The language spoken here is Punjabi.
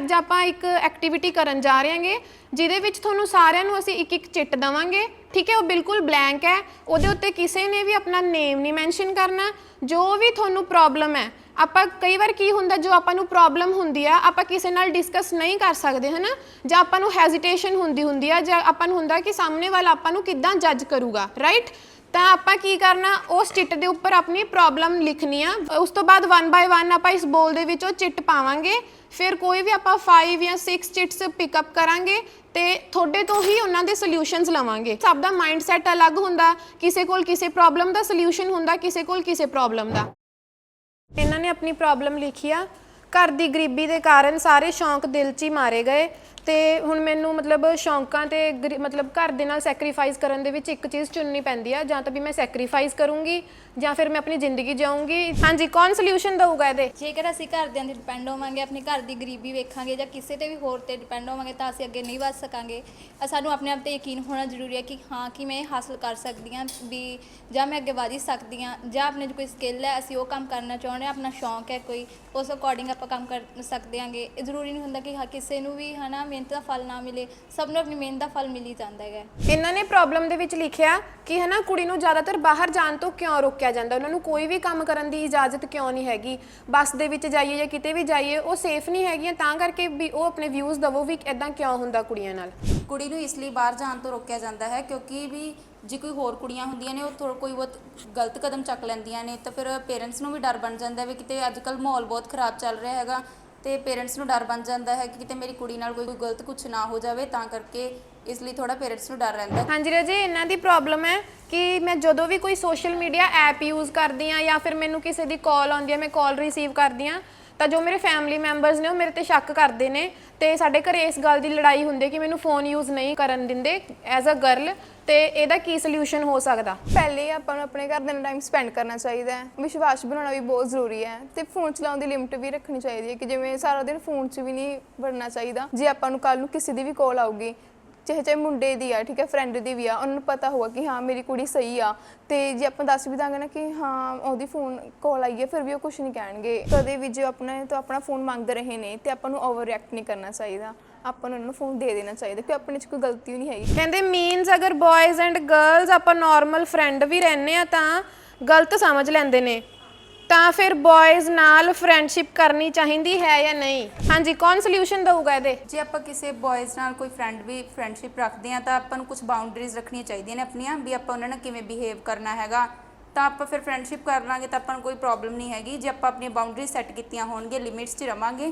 ਅੱਜ ਆਪਾਂ ਇੱਕ ਐਕਟੀਵਿਟੀ ਕਰਨ ਜਾ ਰਹੇ ਹਾਂਗੇ, ਜਿਹਦੇ ਵਿੱਚ ਤੁਹਾਨੂੰ ਸਾਰਿਆਂ ਨੂੰ ਅਸੀਂ ਇੱਕ ਇੱਕ ਚਿੱਟ ਦਵਾਂਗੇ। ਠੀਕ ਹੈ, ਉਹ ਬਿਲਕੁਲ ਬਲੈਂਕ ਹੈ। ਉਹਦੇ ਉੱਤੇ ਕਿਸੇ ਨੇ ਵੀ ਆਪਣਾ ਨੇਮ ਨਹੀਂ ਮੈਂਸ਼ਨ ਕਰਨਾ, ਜੋ ਵੀ ਤੁਹਾਨੂੰ ਪ੍ਰੋਬਲਮ ਹੈ। ਆਪਾਂ ਕਈ ਵਾਰ ਕੀ ਹੁੰਦਾ, ਜੋ ਆਪਾਂ ਨੂੰ ਪ੍ਰੋਬਲਮ ਹੁੰਦੀ ਆ, ਆਪਾਂ ਕਿਸੇ ਨਾਲ ਡਿਸਕਸ ਨਹੀਂ ਕਰ ਸਕਦੇ, ਹਨਾ? ਜਾਂ ਆਪਾਂ ਨੂੰ ਹੈਜ਼ਿਟੇਸ਼ਨ ਹੁੰਦੀ ਹੁੰਦੀ ਆ, ਜਾਂ ਆਪਾਂ ਨੂੰ ਹੁੰਦਾ ਕਿ ਸਾਹਮਣੇ ਵਾਲਾ ਆਪਾਂ ਨੂੰ ਕਿੱਦਾਂ ਜੱਜ ਕਰੂਗਾ ਰਾਈਟ ਤਾਂ ਆਪਾਂ ਕੀ ਕਰਨਾ ਉਸ ਚਿੱਟ ਦੇ ਉੱਪਰ ਆਪਣੀ ਪ੍ਰੋਬਲਮ ਲਿਖਣੀ ਆ। ਉਸ ਤੋਂ ਬਾਅਦ 1 ਬਾਈ 1 ਆਪਾਂ ਇਸ ਬੋਲ ਦੇ ਵਿੱਚ ਉਹ ਚਿੱਟ ਪਾਵਾਂਗੇ। ਫਿਰ ਕੋਈ ਵੀ ਆਪਾਂ 5 ਜਾਂ 6 ਚਿੱਟਸ ਪਿਕ ਅਪ ਕਰਾਂਗੇ ਤੇ ਤੁਹਾਡੇ ਤੋਂ ਹੀ ਉਹਨਾਂ ਦੇ ਸੋਲੂਸ਼ਨਸ ਲਵਾਂਗੇ। ਸਭ ਦਾ ਮਾਈਂਡ ਸੈਟ ਅਲੱਗ ਹੁੰਦਾ, ਕਿਸੇ ਕੋਲ ਕਿਸੇ ਪ੍ਰੋਬਲਮ ਦਾ ਸੋਲੂਸ਼ਨ ਹੁੰਦਾ, ਕਿਸੇ ਕੋਲ ਕਿਸੇ ਪ੍ਰੋਬਲਮ ਦਾ। ਇਹਨਾਂ ਨੇ ਆਪਣੀ ਪ੍ਰੋਬਲਮ ਲਿਖੀ ਆ। ਘਰ ਦੀ ਗਰੀਬੀ ਦੇ ਕਾਰਨ ਸਾਰੇ ਸ਼ੌਂਕ ਦਿਲ 'ਚ ਹੀ ਮਾਰੇ ਗਏ ਤੇ ਹੁਣ ਮੈਨੂੰ ਮਤਲਬ ਸ਼ੌਂਕਾਂ ਤੇ ਗਰੀ- ਮਤਲਬ ਘਰ ਦੇ ਨਾਲ ਸੈਕਰੀਫਾਈਸ ਕਰਨ ਦੇ ਵਿੱਚ ਇੱਕ ਚੀਜ਼ ਚੁਣਨੀ ਪੈਂਦੀ ਆ, ਜਾਂ ਤਾਂ ਵੀ ਮੈਂ ਸੈਕਰੀਫਾਈਸ ਕਰੂੰਗੀ, ਜਾਂ ਫਿਰ ਮੈਂ ਆਪਣੀ ਜ਼ਿੰਦਗੀ ਜਿਊਂਗੀ। ਹਾਂਜੀ, ਕੌਣ ਸੋਲੂਸ਼ਨ ਦਊਗਾ ਇਹਦੇ? ਜੇਕਰ ਅਸੀਂ ਘਰਦਿਆਂ ਤੇ ਡਿਪੈਂਡ ਹੋਵਾਂਗੇ, ਆਪਣੀ ਘਰ ਦੀ ਗਰੀਬੀ ਵੇਖਾਂਗੇ, ਜਾਂ ਕਿਸੇ ਤੇ ਵੀ ਹੋਰ ਤੇ ਡਿਪੈਂਡ ਹੋਵਾਂਗੇ, ਤਾਂ ਅਸੀਂ ਅੱਗੇ ਨਹੀਂ ਵੱਧ ਸਕਾਂਗੇ। ਅ, ਸਾਨੂੰ ਆਪਣੇ ਆਪ ਤੇ ਯਕੀਨ ਹੋਣਾ ਜ਼ਰੂਰੀ ਹੈ ਕਿ ਹਾਂ, ਕਿ ਮੈਂ ਇਹ ਹਾਸਲ ਕਰ ਸਕਦੀ ਹਾਂ, ਵੀ ਜਾਂ ਮੈਂ ਅੱਗੇ ਵਧ ਹੀ ਸਕਦੀ ਹਾਂ, ਜਾਂ ਆਪਣੇ 'ਚ ਕੋਈ ਸਕਿੱਲ ਹੈ, ਅਸੀਂ ਉਹ ਕੰਮ ਕਰਨਾ ਚਾਹੁੰਦੇ ਹਾਂ, ਆਪਣਾ ਸ਼ੌਂਕ ਹੈ ਕੋਈ, ਉਸ ਅਕੋਰਡਿੰਗ ਆਪਾਂ ਕੰਮ ਕਰ ਸਕਦੇ ਹਾਂਗੇ ਇਹ ਜ਼ਰੂਰੀ ਨਹੀਂ ਹੁੰਦਾ ਕਿ ਹਾਂ ਕਿਸੇ ਨੂੰ ਵੀ ਹਨਾ ਮਿਹਨਤ ਦਾ ਫਲ ਨਾ ਮਿਲੇ। ਸਭ ਨੂੰ ਆਪਣੀ ਮਿਹਨਤ ਦਾ ਫਲ ਮਿਲ ਹੀ ਜਾਂਦਾ ਹੈਗਾ। ਇਹਨਾਂ ਨੇ ਪ੍ਰੋਬਲਮ ਦੇ ਵਿੱਚ ਲਿਖਿਆ ਕਿ ਹਨਾ ਕੁੜੀ ਨੂੰ ਜ਼ਿਆਦਾਤਰ ਬਾਹਰ ਜਾਣ ਤੋਂ ਕਿਉਂ ਰੋਕਿਆ ਜਾਂਦਾ? ਉਹਨਾਂ ਨੂੰ ਕੋਈ ਵੀ ਕੰਮ ਕਰਨ ਦੀ ਇਜਾਜ਼ਤ ਕਿਉਂ ਨਹੀਂ ਹੈਗੀ? ਬੱਸ ਦੇ ਵਿੱਚ ਜਾਈਏ ਜਾਂ ਕਿਤੇ ਵੀ ਜਾਈਏ ਉਹ ਸੇਫ ਨਹੀਂ ਹੈਗੀਆਂ ਤਾਂ ਕਰਕੇ ਵੀ ਉਹ ਆਪਣੇ ਵਿਊਜ਼ ਦਵੋ ਵੀ ਇਦਾਂ ਕਿਉਂ ਹੁੰਦਾ ਕੁੜੀਆਂ ਨਾਲ? ਕੁੜੀ ਨੂੰ ਇਸ ਲਈ ਬਾਹਰ ਜਾਣ ਤੋਂ ਰੋਕਿਆ ਜਾਂਦਾ ਹੈ ਕਿਉਂਕਿ ਵੀ ਜੇ ਕੋਈ ਹੋਰ ਕੁੜੀਆਂ ਹੁੰਦੀਆਂ ਨੇ ਉਹ ਥੋੜਾ ਕੋਈ ਬਹੁਤ ਗਲਤ ਕਦਮ ਚੱਕ ਲੈਂਦੀਆਂ ਨੇ ਤਾਂ ਫਿਰ ਪੇਰੈਂਟਸ ਨੂੰ ਵੀ ਡਰ ਬਣ ਜਾਂਦਾ ਵੀ ਕਿਤੇ ਅੱਜ ਕੱਲ ਮਾਹੌਲ ਬਹੁਤ ਖਰਾਬ ਚੱਲ ਰਿਹਾ ਹੈਗਾ ਤੇ ਪੇਰੈਂਟਸ ਨੂੰ ਡਰ ਬਣ ਜਾਂਦਾ ਹੈ ਕਿ ਕਿਤੇ ਮੇਰੀ ਕੁੜੀ ਨਾਲ ਕੋਈ ਗਲਤ ਕੁਝ ਨਾ ਹੋ ਜਾਵੇ, ਤਾਂ ਕਰਕੇ ਇਸ ਲਈ ਥੋੜਾ ਪੇਰੈਂਟਸ ਨੂੰ ਡਰ ਰਹਿੰਦਾ ਹਾਂਜੀ ਰਜੇ ਇਹਨਾਂ ਦੀ ਪ੍ਰੋਬਲਮ ਹੈ ਕਿ ਮੈਂ ਜਦੋਂ ਵੀ ਕੋਈ ਸੋਸ਼ਲ ਮੀਡੀਆ ਐਪ ਯੂਜ਼ ਕਰਦੀ ਆ ਜਾਂ ਫਿਰ ਮੈਨੂੰ ਕਿਸੇ ਦੀ ਕਾਲ ਆਉਂਦੀ ਆ ਮੈਂ ਕਾਲ ਰਿਸੀਵ ਕਰਦੀ ਆ ਤਾਂ ਜੋ ਮੇਰੇ ਫੈਮਿਲੀ ਮੈਂਬਰਸ ਨੇ ਉਹ ਮੇਰੇ ਤੇ ਸ਼ੱਕ ਕਰਦੇ ਨੇ ਤੇ ਸਾਡੇ ਘਰੇ ਇਸ ਗੱਲ ਦੀ ਲੜਾਈ ਹੁੰਦੀ ਹੈ ਕਿ ਮੈਨੂੰ ਫੋਨ ਯੂਜ਼ ਨਹੀਂ ਕਰਨ ਦਿੰਦੇ ਐਜ਼ ਅ ਗਰਲ ਤੇ ਇਹਦਾ ਕੀ ਸੋਲੂਸ਼ਨ ਹੋ ਸਕਦਾ? ਪਹਿਲੇ ਆਪਾਂ ਨੂੰ ਆਪਣੇ ਘਰ ਦੇ ਨਾਲ ਟਾਈਮ ਸਪੈਂਡ ਕਰਨਾ ਚਾਹੀਦਾ ਹੈ। ਵਿਸ਼ਵਾਸ ਬਣਾਉਣਾ ਵੀ ਬਹੁਤ ਜ਼ਰੂਰੀ ਹੈ ਤੇ ਫੋਨ ਚਲਾਉਣ ਦੀ ਲਿਮਟ ਵੀ ਰੱਖਣੀ ਚਾਹੀਦੀ ਹੈ ਕਿ ਜਿਵੇਂ ਸਾਰਾ ਦਿਨ ਫੋਨ 'ਚ ਵੀ ਨਹੀਂ ਵੜਨਾ ਚਾਹੀਦਾ। ਜੇ ਆਪਾਂ ਨੂੰ ਕੱਲ ਨੂੰ ਕਿਸੇ ਦੀ ਵੀ ਕਾਲ ਆਊਗੀ ਚਾਹੇ ਚਾਹੇ ਮੁੰਡੇ ਦੀ ਆ, ਠੀਕ ਹੈ ਫਰੈਂਡ ਦੀ ਵੀ ਆ, ਉਹਨਾਂ ਨੂੰ ਪਤਾ ਹੋਊਗਾ ਕਿ ਹਾਂ, ਮੇਰੀ ਕੁੜੀ ਸਹੀ ਆ। ਤੇ ਜੇ ਆਪਾਂ ਦੱਸ ਵੀ ਦਾਂਗੇ ਨਾ ਕਿ ਹਾਂ, ਉਹਦੀ ਫੋਨ ਕਾਲ ਆਈ ਹੈ, ਫਿਰ ਵੀ ਉਹ ਕੁਝ ਨਹੀਂ ਕਹਿਣਗੇ। ਕਦੇ ਵੀ ਜੇ ਆਪਣੇ ਤੋਂ ਆਪਣਾ ਫੋਨ ਮੰਗ ਰਹੇ ਨੇ, ਤੇ ਆਪਾਂ ਨੂੰ ਓਵਰ ਰਿਐਕਟ ਨਹੀਂ ਕਰਨਾ ਚਾਹੀਦਾ। ਆਪਾਂ ਨੂੰ ਉਹਨਾਂ ਨੂੰ ਫੋਨ ਦੇ ਦੇਣਾ ਚਾਹੀਦਾ, ਕਿ ਆਪਣੇ 'ਚ ਕੋਈ ਗਲਤੀ ਨਹੀਂ ਹੈਗੀ। ਕਹਿੰਦੇ ਮੀਨਸ ਅਗਰ ਬॉयਜ਼ ਐਂਡ ਗਰਲਸ ਆਪਾਂ ਨਾਰਮਲ ਫਰੈਂਡ ਵੀ ਰਹਿੰਦੇ ਆ ਤਾਂ ਗਲਤ ਸਮਝ ਲੈਂਦੇ ਨੇ। ਤਾਂ ਫਿਰ ਬॉयਜ਼ ਨਾਲ ਫਰੈਂਡਸ਼ਿਪ ਕਰਨੀ ਚਾਹੀਦੀ ਹੈ ਜਾਂ ਨਹੀਂ? ਹਾਂਜੀ, ਕੌਣ ਸੋਲੂਸ਼ਨ ਦਊਗਾ ਇਹਦੇ? ਜੇ ਆਪਾਂ ਕਿਸੇ ਬॉयਜ਼ ਨਾਲ ਕੋਈ ਫਰੈਂਡ ਵੀ ਫਰੈਂਡਸ਼ਿਪ ਰੱਖਦੇ ਆ ਤਾਂ ਆਪਾਂ ਨੂੰ ਕੁਝ ਬਾਉਂਡਰੀਜ਼ ਰੱਖਣੀਆਂ ਚਾਹੀਦੀਆਂ ਨੇ ਆਪਣੀਆਂ, ਵੀ ਆਪਾਂ ਉਹਨਾਂ ਨਾਲ ਕਿਵੇਂ ਬਿਹੇਵ ਕਰਨਾ ਹੈਗਾ। ਤਾਂ ਆਪਾਂ ਫਿਰ ਫਰੈਂਡਸ਼ਿਪ ਕਰ ਲਾਂਗੇ ਤਾਂ ਆਪਾਂ ਨੂੰ ਕੋਈ ਪ੍ਰੋਬਲਮ ਨਹੀਂ ਹੈਗੀ। ਜੇ ਆਪਾਂ ਆਪਣੀਆਂ ਬਾਉਂਡਰੀਜ਼ ਸੈੱਟ ਕੀਤੀਆਂ ਹੋਣਗੀਆਂ ਲਿਮਿਟਸ 'ਚ ਰਵਾਂਗੇ